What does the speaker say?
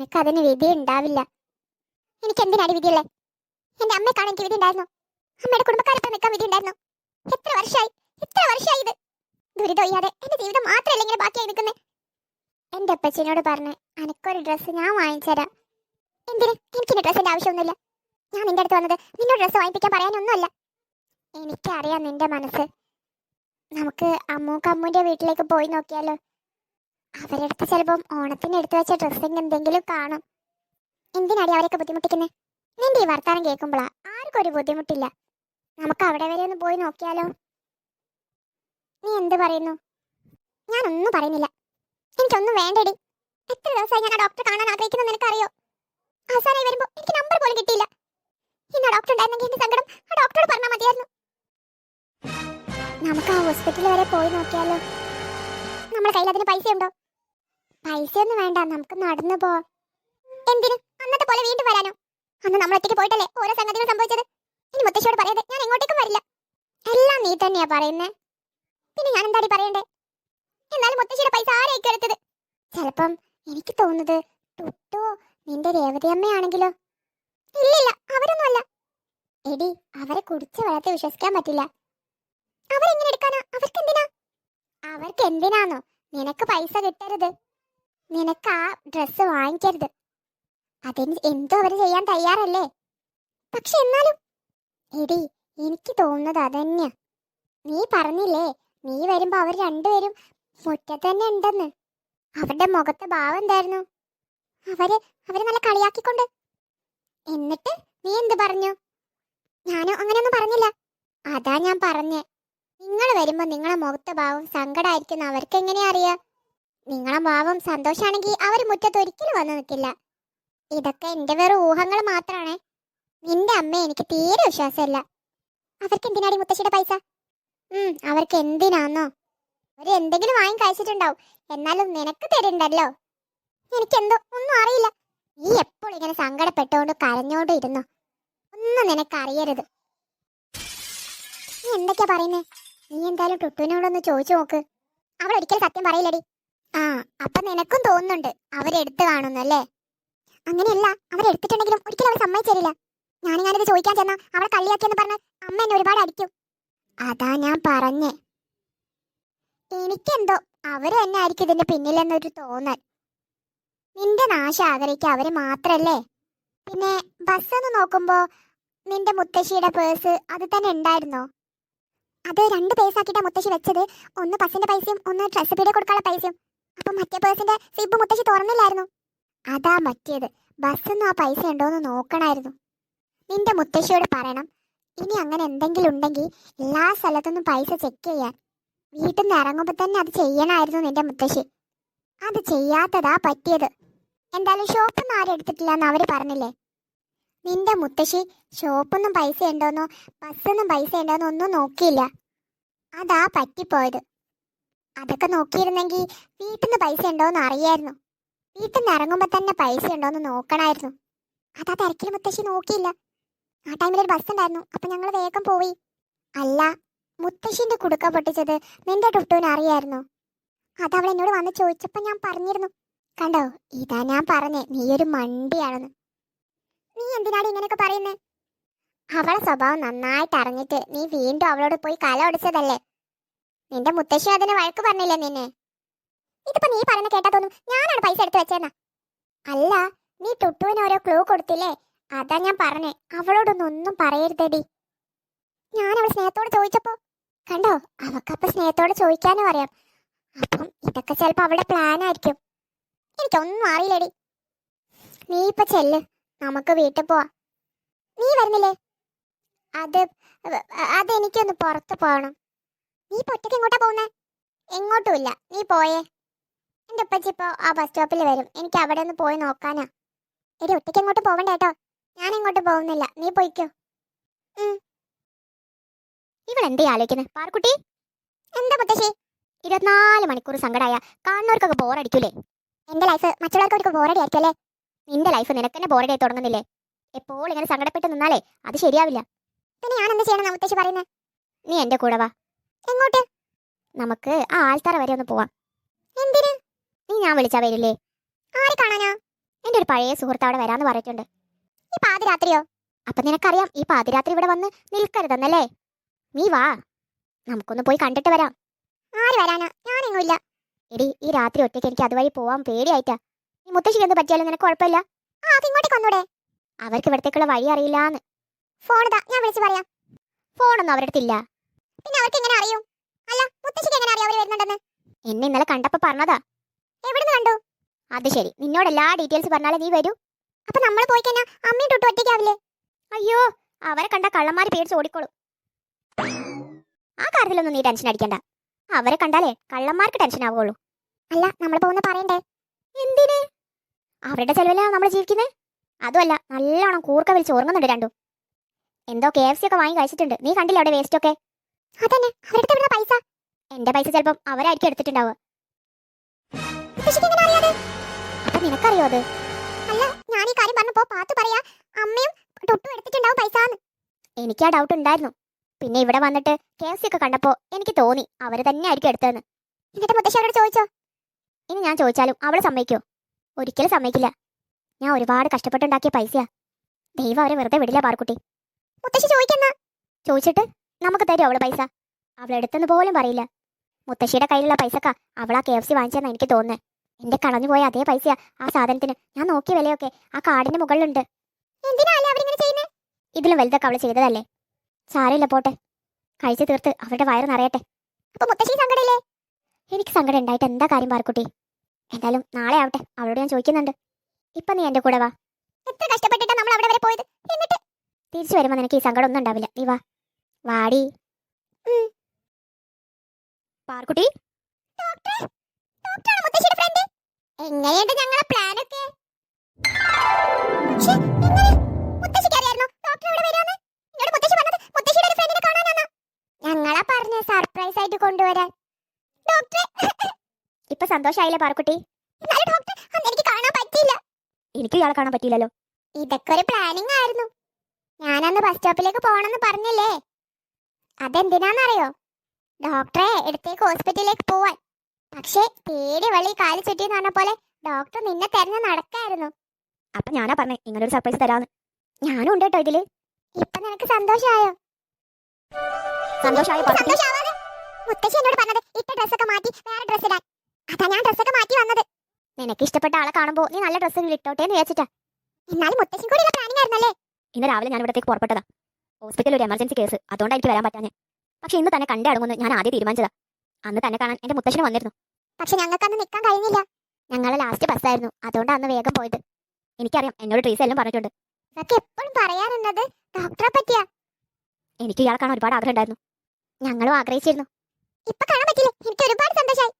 നിനക്കതിന് വിധി ഉണ്ടാവില്ല എനിക്ക് എന്തിനാണ് വിധിയുള്ളത് എന്റെ അമ്മയ്ക്കാണ് എനിക്ക് വിധി ഉണ്ടായിരുന്നു അമ്മയുടെ കുടുംബക്കാരൊപ്പം നിൽക്കാൻ വിധി ഉണ്ടായിരുന്നു എത്ര വർഷമായി എത്ര വർഷമായി ഇത്? ദുരിതം എന്റെ ജീവിതം മാത്രമല്ല ഇങ്ങനെ ബാക്കിയായി നിൽക്കുന്നത് എന്റെ അപ്പച്ചനോട് പറഞ്ഞ് അനക്കൊരു ഡ്രസ്സ് ഞാൻ വാങ്ങിച്ചുതരാം എന്തിന്? എനിക്ക് ഡ്രസ്സിന്റെ ആവശ്യമൊന്നുമില്ല. ഞാൻ നിന്റെ അടുത്ത് വന്നത് നിന്നോട് ഡ്രസ്സ് വാങ്ങിപ്പിക്കാൻ പറയാനൊന്നുമല്ല. എനിക്കറിയാം നിന്റെ മനസ്സ്. നമുക്ക് അമ്മൂക്ക് അമ്മൂന്റെ വീട്ടിലേക്ക് പോയി നോക്കിയാലോ? അവരെടുത്ത് ചിലപ്പം ഓണത്തിന് എടുത്തു വെച്ച ഡ്രസ്സിന് എന്തെങ്കിലും കാണും. എന്തിനാടി അവരൊക്കെ ബുദ്ധിമുട്ടിക്കുന്നത് നിന്റെ ഈ വർത്താനം കേൾക്കുമ്പോഴാ ആർക്കും ഒരു ബുദ്ധിമുട്ടില്ല. നമുക്ക് അവിടെ വരെ ഒന്ന് പോയി നോക്കിയാലോ? നീ എന്ത് പറയുന്നു? ഞാനൊന്നും പറയുന്നില്ല. എനിക്കൊന്നും വേണ്ടടി. എത്ര ദിവസമായി ഞാൻ ആ ഡോക്ടറെ കാണാൻ ആഗ്രഹിക്കുന്നു നിനക്കറിയോ? അവസാനമായി വരുമ്പോൾ എനിക്ക് നമ്പർ പോലും കിട്ടിയില്ല. ഇന്ന് ഡോക്ടർ ഉണ്ടായിരുന്നെങ്കിൽ എന്റെ സങ്കടം ആ ഡോക്ടറോട് പറഞ്ഞാൽ മതിയായിരുന്നു. നമുക്ക് ആ ഹോസ്പിറ്റലിൽ വരെ പോയി നോക്കിയാലോ? നമ്മുടെ കയ്യിൽ അതിന് പൈസ ഉണ്ടോ പൈസ ഒന്നും വേണ്ട നമുക്ക് നടന്നു പോ. എന്തിന്? അന്നത്തെ പോലെ വീണ്ടും വരാനോ? അന്ന് നമ്മൾ ഒറ്റയ്ക്ക് പോയിട്ടല്ലേ ഓരോ സംഗതികൾ സംഭവിച്ചത്? ഇനി മുത്തശ്ശിയോട് പറയാതെ ഞാൻ എങ്ങോട്ടേക്കും വരില്ല. എല്ലാം നീ തന്നെയാ പറയുന്നേ. പിന്നെ ഞാൻ എന്താടി പറയണ്ടേ? എന്നാലും മുത്തശ്ശിയുടെ പൈസ ആരായിരിക്കും എടുത്തത്? ചിലപ്പം എനിക്ക് തോന്നുന്നത് ടുട്ടോ നിന്റെ രേവതി അമ്മയാണെങ്കിലോ? ഇല്ലില്ല അവരൊന്നുമല്ല. എടി അവരെ കുടിച്ച വെള്ളത്തെ വിശ്വസിക്കാൻ പറ്റില്ല. അവരെങ്ങനെ എടുക്കാനാ? അവർക്ക് എന്തിനാ അവർക്ക് എന്തിനാന്നോ നിനക്ക് പൈസ കിട്ടരുത്. നിനക്ക് ആ ഡ്രസ്സ് വാങ്ങിക്കരുത്. അതിന് എന്തോ അവർ ചെയ്യാൻ തയ്യാറല്ലേ? പക്ഷെ എന്നാലും എടി എനിക്ക് തോന്നുന്നത് അതന്നെയാ. നീ പറഞ്ഞില്ലേ നീ വരുമ്പോ അവർ രണ്ടുപേരും മുറ്റത്ത് തന്നെ ഉണ്ടെന്ന്. അവരുടെ മുഖത്തെ ഭാവം എന്തായിരുന്നു? അവർ അവർ നല്ല കളിയാക്കിക്കൊണ്ട്. എന്നിട്ട് നീ എന്ത് പറഞ്ഞു? ഞാനോ അങ്ങനെയൊന്നും പറഞ്ഞില്ല. അതാ ഞാൻ പറഞ്ഞേ. നിങ്ങൾ വരുമ്പോ നിങ്ങളെ മുഖത്തെ ഭാവം സങ്കടമായിരിക്കുന്ന അവർക്ക് എങ്ങനെയാ അറിയാ? നിങ്ങളെ ഭാവം സന്തോഷാണെങ്കിൽ അവർ മുറ്റത്ത് ഒരിക്കലും വന്നു നിൽക്കില്ല. ഇതൊക്കെ എന്റെ വെറും ഊഹങ്ങൾ മാത്രമാണ് നിന്റെ അമ്മ എനിക്ക് തീരെ വിശ്വാസമില്ല. അവർക്ക് എന്തിനാടി മുത്തശ്ശിയുടെ പൈസ? ഉം അവർക്ക് എന്തിനാന്നോ? അവർ എന്തെങ്കിലും വാങ്ങി കഴിച്ചിട്ടുണ്ടാവും. എന്നാലും നിനക്ക് തരണ്ടല്ലോ. എനിക്കെന്തോ ഒന്നും അറിയില്ല. നീ എപ്പോഴും ഇങ്ങനെ സങ്കടപ്പെട്ടുകൊണ്ട് കരഞ്ഞോണ്ട് ഇരുന്നോ? ഒന്നും നിനക്ക് അറിയരുത്. നീ എന്തൊക്കെയാ പറയുന്നേ? നീ എന്തായാലും ടുട്ടുവിനോടൊന്ന് ചോദിച്ചു നോക്ക്. അവൾ ഒരിക്കലും സത്യം പറയില്ലടി. ആ അപ്പൊ നിനക്കും തോന്നുന്നുണ്ട് അവരെടുത്ത് കാണുന്നല്ലേ അങ്ങനെയല്ല അവരെടുത്തിട്ടുണ്ടെങ്കിലും ഒരിക്കലും അവർ ഞാൻ ഞാനിത് ചോദിക്കാൻ ചെന്നാ അവളെ കള്ളിയാക്കിയെന്ന് പറഞ്ഞ് അമ്മ എന്നെ ഒരുപാട് അടിക്കും. അതാ ഞാൻ പറഞ്ഞേ. എനിക്കെന്തോ അവർ തന്നെ ആയിരിക്കും ഇതിന്റെ പിന്നിലെന്നൊരു തോന്നൽ. നിന്റെ നാശം ആഗ്രഹിക്കുക അവർ മാത്രല്ലേ? പിന്നെ ബസ് ഒന്ന് നോക്കുമ്പോ നിന്റെ മുത്തശ്ശിയുടെ പേഴ്സ് അത് തന്നെ ഉണ്ടായിരുന്നോ? അത് രണ്ട് പേഴ്സ് ആക്കിയിട്ടാ മുത്തശ്ശി വെച്ചത്. ഒന്ന് ബസ്സിന്റെ പൈസയും ഒന്ന് ഡ്രസ്സ് പീടെ കൊടുക്കാനുള്ള പൈസയും. അപ്പൊ മറ്റേ പേഴ്സിന്റെ സിബ് മുത്തശ്ശി തുറന്നില്ലായിരുന്നു. അതാ പറ്റിയത് ബസ്സൊന്നും ആ പൈസ ഉണ്ടോന്ന് നോക്കണായിരുന്നു. നിന്റെ മുത്തശ്ശിയോട് പറയണം. ഇനി അങ്ങനെ എന്തെങ്കിലും ഉണ്ടെങ്കിൽ എല്ലാ സ്ഥലത്തൊന്നും പൈസ ചെക്ക് ചെയ്യാൻ. വീട്ടിൽ നിന്ന് ഇറങ്ങുമ്പോൾ തന്നെ അത് ചെയ്യണമായിരുന്നു നിന്റെ മുത്തശ്ശി. അത് ചെയ്യാത്തതാ പറ്റിയത്. എന്തായാലും ഷോപ്പൊന്നും ആരും എടുത്തിട്ടില്ല എന്ന് അവർ പറഞ്ഞില്ലേ? നിന്റെ മുത്തശ്ശി ഷോപ്പൊന്നും പൈസ ഉണ്ടോന്നോ ബസ്സൊന്നും പൈസ ഉണ്ടോന്നോ ഒന്നും നോക്കിയില്ല. അതാ പറ്റിപ്പോയത്. അതൊക്കെ നോക്കിയിരുന്നെങ്കിൽ വീട്ടിൽ നിന്ന് പൈസ ഉണ്ടോന്ന് അറിയായിരുന്നു. വീട്ടിൽ നിന്ന് ഇറങ്ങുമ്പോൾ തന്നെ പൈസ ഉണ്ടോന്ന് നോക്കണമായിരുന്നു അതാ തിരക്കിൽ മുത്തശ്ശി നോക്കിയില്ല. ആ ടൈമിൽ ഒരു ബസ് ഉണ്ടായിരുന്നു. അപ്പൊ ഞങ്ങൾ വേഗം പോയി. അല്ല മുത്തശ്ശിന്റെ കുടുക്ക പൊട്ടിച്ചത് നിന്റെ ടുട്ടുവിന് അറിയായിരുന്നു. അതവൾ എന്നോട് വന്ന് ചോദിച്ചപ്പോൾ ഞാൻ പറഞ്ഞിരുന്നു. കണ്ടോ ഇതാ ഞാൻ പറഞ്ഞേ നീ ഒരു മണ്ടിയാണെന്ന്. നീ എന്തിനാണ് ഇങ്ങനെയൊക്കെ പറയുന്നേ? അവളെ സ്വഭാവം നന്നായിട്ട് അറിഞ്ഞിട്ട് നീ വീണ്ടും അവളോട് പോയി കല ഒടിച്ചതല്ലേ നിന്റെ മുത്തശ്ശി അതിന് വഴക്ക് പറഞ്ഞില്ലേ നിന്നെ? ഇതിപ്പോ നീ പറയുന്ന കേട്ടാ തോന്നും. ഞാനാണ് പൈസ എടുത്തു വെച്ചേന്ന. അല്ല നീ ടുട്ടുവിന് ഓരോ ക്ലൂ കൊടുത്തില്ലേ? അതാ ഞാൻ പറഞ്ഞേ. അവളോടൊന്നും ഒന്നും പറയരുതടി. ഞാൻ അവൾ സ്നേഹത്തോട് ചോദിച്ചപ്പോ കണ്ടോ? അവക്കപ്പൊ സ്നേഹത്തോട് ചോദിക്കാനും അറിയാം. അപ്പം ഇതൊക്കെ ചിലപ്പോ അവളുടെ പ്ലാൻ ആയിരിക്കും. എനിക്കൊന്നും അറിയില്ലടി. നീ ഇപ്പൊ ചെല്ല്. നമുക്ക് വീട്ടിൽ പോവാ. നീ വരുന്നില്ലേ? അത് അതെനിക്കൊന്ന് പുറത്ത് പോകണം നീ ഇപ്പൊ ഒറ്റയ്ക്ക് എങ്ങോട്ടാ പോകുന്നത് എങ്ങോട്ടുമില്ല. നീ പോയേ. എന്റെ ഉപ്പച്ചി ഇപ്പൊ ആ ബസ് സ്റ്റോപ്പിൽ വരും. എനിക്ക് അവിടെ ഒന്ന് പോയി നോക്കാനാ. എടി ഒറ്റയ്ക്ക് എങ്ങോട്ട് പോകണ്ട കേട്ടോ. ഞാൻ എങ്ങോട്ട് പോകുന്നില്ല. നീ പോയിക്കോ. ഇവൾ എന്തേ ആലോചിക്കുന്നത് പാർക്കുട്ടി എന്താ മുത്തശ്ശി? ഇരുപത്തിനാല് മണിക്കൂർ സങ്കടമായ കാണുന്നവർക്കൊക്കെ ബോറടിക്കൂലേ എന്റെ ലൈഫ് മറ്റുള്ളവർക്കൊക്കെ ബോറടി ആയിരിക്കല്ലേ നിന്റെ ലൈഫ് നിനക്ക് തന്നെ ബോറടി ആയി തുടങ്ങുന്നില്ലേ? എപ്പോൾ ഇങ്ങനെ സങ്കടപ്പെട്ട് നിന്നാലേ അത് ശരിയാവില്ല. പിന്നെ ഞാൻ എന്ത് ചെയ്യണം മുത്തശ്ശി പറയുന്നത് നീ എന്റെ കൂടെ വാ. എങ്ങോട്ട്? നമുക്ക് ആ ആൾത്തറ വരെ ഒന്ന് പോവാം. എന്തിന്? നീ ഞാൻ വിളിച്ചാ വരില്ലേ? ആരെ കാണാനാ? എന്റെ ഒരു പഴയ സുഹൃത്ത് അവിടെ വരാന്ന് പറഞ്ഞിട്ടുണ്ട്. ഈ പാതിരാത്രിയോ? അപ്പൊ നിനക്കറിയാം ഈ പാതിരാത്രി ഇവിടെ വന്ന് നിൽക്കരുതെന്നല്ലേ? നീ വാ. നമുക്കൊന്ന് പോയി കണ്ടിട്ട് വരാം. ആര് വരാനാ? ഞാനെങ്ങുമില്ല എടി ഈ രാത്രി ഒറ്റയ്ക്ക് എനിക്ക് അതുവഴി പോവാൻ പേടിയായിട്ടാ. നീ മുത്തശ്ശിക്ക് എന്ത് പറ്റിയാലും നിനക്ക് കുഴപ്പമില്ല. ആ അത് ഇങ്ങോട്ടേക്ക് വന്നൂടെ. അവർക്ക് ഇവിടത്തേക്കുള്ള വഴി അറിയില്ലാന്ന്. ഫോൺ ഞാൻ വിളിച്ച് പറയാം. ഫോണൊന്നും അവരുടെ അടുത്തില്ല പിന്നെ അവർക്ക് എങ്ങനെ അറിയും? അല്ല മുത്തശ്ശിക്ക് എങ്ങനെ അറിയാം അവർ വരുന്നുണ്ടെന്ന്? എന്നെ ഇന്നലെ കണ്ടപ്പോ പറഞ്ഞതാ. എവിടുന്ന് കണ്ടു? അത് ശരി. നിന്നോട് എല്ലാ ഡീറ്റെയിൽസ് പറഞ്ഞാലേ നീ വരൂ. അപ്പൊ നമ്മൾ പോയി കഴിഞ്ഞാൽ അമ്മയും തൊട്ട് ഒറ്റയ്ക്കാവില്ലേ? അയ്യോ അവരെ കണ്ട കള്ളന്മാര് പേടിച്ച് ഓടിക്കോളും. ആ കാര്യത്തിലൊന്നും നീ ടെൻഷൻ അടിക്കണ്ട. അവരെ കണ്ടാലേ കള്ളന്മാർക്ക് ടെൻഷൻ ആവുകയുള്ളൂ. അല്ല നമ്മൾ പോകുന്ന പറയണ്ടേ? എന്തിന്? അവരുടെ ചെലവിലാണ് നമ്മൾ ജീവിക്കുന്നത് അതുമല്ല നല്ലോണം കൂർക്ക വിളിച്ച് ഉറങ്ങുന്നുണ്ട് രണ്ടു. എന്തോ കെ എഫ് സി ഒക്കെ വാങ്ങി കഴിച്ചിട്ടുണ്ട്. നീ കണ്ടില്ല അവിടെ വേസ്റ്റ് ഒക്കെ? അതന്നെ അവരുടെ എവിടുന്ന പൈസ. എന്റെ പൈസ ചിലപ്പം അവരായിരിക്കും എടുത്തിട്ടുണ്ടാവുക. അപ്പൊ നിനക്കറിയോ അത്? അല്ല ഞാൻ ഈ കാര്യം പറഞ്ഞപ്പോ പാത്തു പറയാ അമ്മയും എടുത്തിട്ടുണ്ടാവും പൈസ എനിക്ക് ആ ഡൗട്ട് ഉണ്ടായിരുന്നു. പിന്നെ ഇവിടെ വന്നിട്ട് കെ സി ഒക്കെ കണ്ടപ്പോ എനിക്ക് തോന്നി അവർ തന്നെ ആയിരിക്കും എടുത്തതെന്ന്. എന്നിട്ട് മുത്തശ്ശി അവരോട് ചോദിച്ചോ? ഇനി ഞാൻ ചോദിച്ചാലും അവൾ സമ്മതിക്കോ? ഒരിക്കലും സമ്മതിക്കില്ല. ഞാൻ ഒരുപാട് കഷ്ടപ്പെട്ടുണ്ടാക്കിയ പൈസയാ. ദൈവം അവരെ വെറുതെ വിടില്ല പാർക്കുട്ടി മുത്തശ്ശി ചോദിക്കുന്ന ചോദിച്ചിട്ട് നമുക്ക് തരും അവൾ പൈസ? അവൾ എടുത്തെന്ന് പോലും പറയില്ല. മുത്തശ്ശിയുടെ കയ്യിലുള്ള പൈസക്ക അവൾ ആ കെ എഫ് സി വാങ്ങിച്ചെന്ന് എനിക്ക് തോന്നുന്നത് എന്റെ കളഞ്ഞുപോയ അതേ പൈസയാ ആ സാധനത്തിന്. ഞാൻ നോക്കിയ വിലയൊക്കെ. ആ കാർഡിന്റെ മുകളിലുണ്ട്. ഇതിലും വലുതൊക്കെ അവൾ ചെയ്തതല്ലേ? സാരമില്ല പോട്ടെ. കഴിച്ചു തീർത്ത് അവരുടെ വയറ് നിറയട്ടെ. അപ്പൊ മുത്തശ്ശി സങ്കടല്ലേ എനിക്ക് സങ്കടം ഉണ്ടായിട്ട് എന്താ കാര്യം പാർക്കുട്ടി എന്തായാലും നാളെ ആവട്ടെ. അവളോട് ഞാൻ ചോദിക്കുന്നുണ്ട്. ഇപ്പൊ നീ എന്റെ കൂടെ വാ. എത്ര കഷ്ടപ്പെട്ടിട്ടാ നമ്മൾ അവിടെ വരെ പോയത്? എന്നിട്ട്? തിരിച്ചു വരുമ്പോ നിനക്ക് ഈ സങ്കടം ഒന്നും ഉണ്ടാവില്ല. നീ വാ. വാടി. പാർക്കുട്ടി. എങ്ങനെയുണ്ട് ഞങ്ങളെ കാണാനാന്നാ. ഞങ്ങളാ പറഞ്ഞ സർപ്രൈസ് ആയിട്ട് കൊണ്ടുവരാൻ. ഇപ്പൊ സന്തോഷായില്ലേ പാർക്കുട്ടി? എനിക്ക് കാണാൻ പറ്റിയില്ല. എനിക്ക് ഇയാളെ കാണാൻ പറ്റിയില്ലല്ലോ. ഇതൊക്കെ ഒരു പ്ലാനിങ് ആയിരുന്നു. ഞാനന്ന് ബസ് സ്റ്റോപ്പിലേക്ക് പോണെന്ന് പറഞ്ഞില്ലേ? അതെന്തിനാന്നറിയോ? ഡോക്ടറെ എടുത്തേക്ക് ഹോസ്പിറ്റലിലേക്ക് പോവാൻ. പക്ഷേ പേടി വള്ളി കാൽ ചുറ്റിന്ന് പറഞ്ഞ പോലെ ഡോക്ടർ നിന്നെ തെരഞ്ഞു നടക്കായിരുന്നു. അപ്പൊ ഞാനാ പറഞ്ഞേ ഇങ്ങനൊരു സർപ്രൈസ് തരാന്ന്. ഞാനും ഉണ്ട് കേട്ടോ ഇതിൽ. ഇപ്പൊ നിനക്ക് സന്തോഷമായോ സന്തോഷാവാതെ? മുത്തശ്ശി എന്നോട് പറഞ്ഞത് ഇട്ട ഡ്രസ്സൊക്കെ മാറ്റി വേറെ ഡ്രസ്സ് ഇടാൻ. അതാ ഞാൻ ഡ്രസ്സൊക്കെ മാറ്റി വന്നത്. നിനക്ക് ഇഷ്ടപ്പെട്ട ആളെ കാണുമ്പോ നീ നല്ല ഡ്രസ്സ് ഇട്ടോട്ടെ എന്ന് വിചാരിച്ചിട്ടാ. എന്നാലും മുത്തശ്ശി കൂടി പ്ലാനിങ് ആയിരുന്നല്ലേ? ഇന്ന് രാവിലെ ഞാൻ ഇവിടത്തേക്ക് പുറപ്പെട്ടതാ. ഹോസ്പിറ്റലിൽ ഒരു എമർജൻസി കേസ്. അതുകൊണ്ടാണ് എനിക്ക് വരാൻ പറ്റാഞ്ഞേ. പക്ഷെ ഇന്ന് തന്നെ കണ്ടേ അടങ്ങുന്നു. ഞാൻ ആദ്യം തീരുമാനിച്ചതാ. അന്ന് തന്നെ കാണാൻ എന്റെ മുത്തശ്ശന് വന്നിരുന്നു. പക്ഷെ ഞങ്ങൾക്ക് അന്ന് നിൽക്കാൻ കഴിഞ്ഞില്ല. ഞങ്ങളെ ലാസ്റ്റ് ബസ്സായിരുന്നു അതുകൊണ്ട് അന്ന് വേഗം പോയത്. എനിക്കറിയാം എന്നോട് ട്രീസ് എല്ലാം പറഞ്ഞിട്ടുണ്ട്. ഇതൊക്കെ എപ്പോഴും പറയാറുള്ളത് ഡോക്ടറെ പറ്റിയാ. എനിക്ക് ഇയാൾ കാണാൻ ഒരുപാട് ആഗ്രഹം ഉണ്ടായിരുന്നു. ഞങ്ങളും ആഗ്രഹിച്ചിരുന്നു. ഇപ്പൊ കാണാൻ പറ്റില്ല? എനിക്ക് ഒരുപാട് സന്തോഷമായി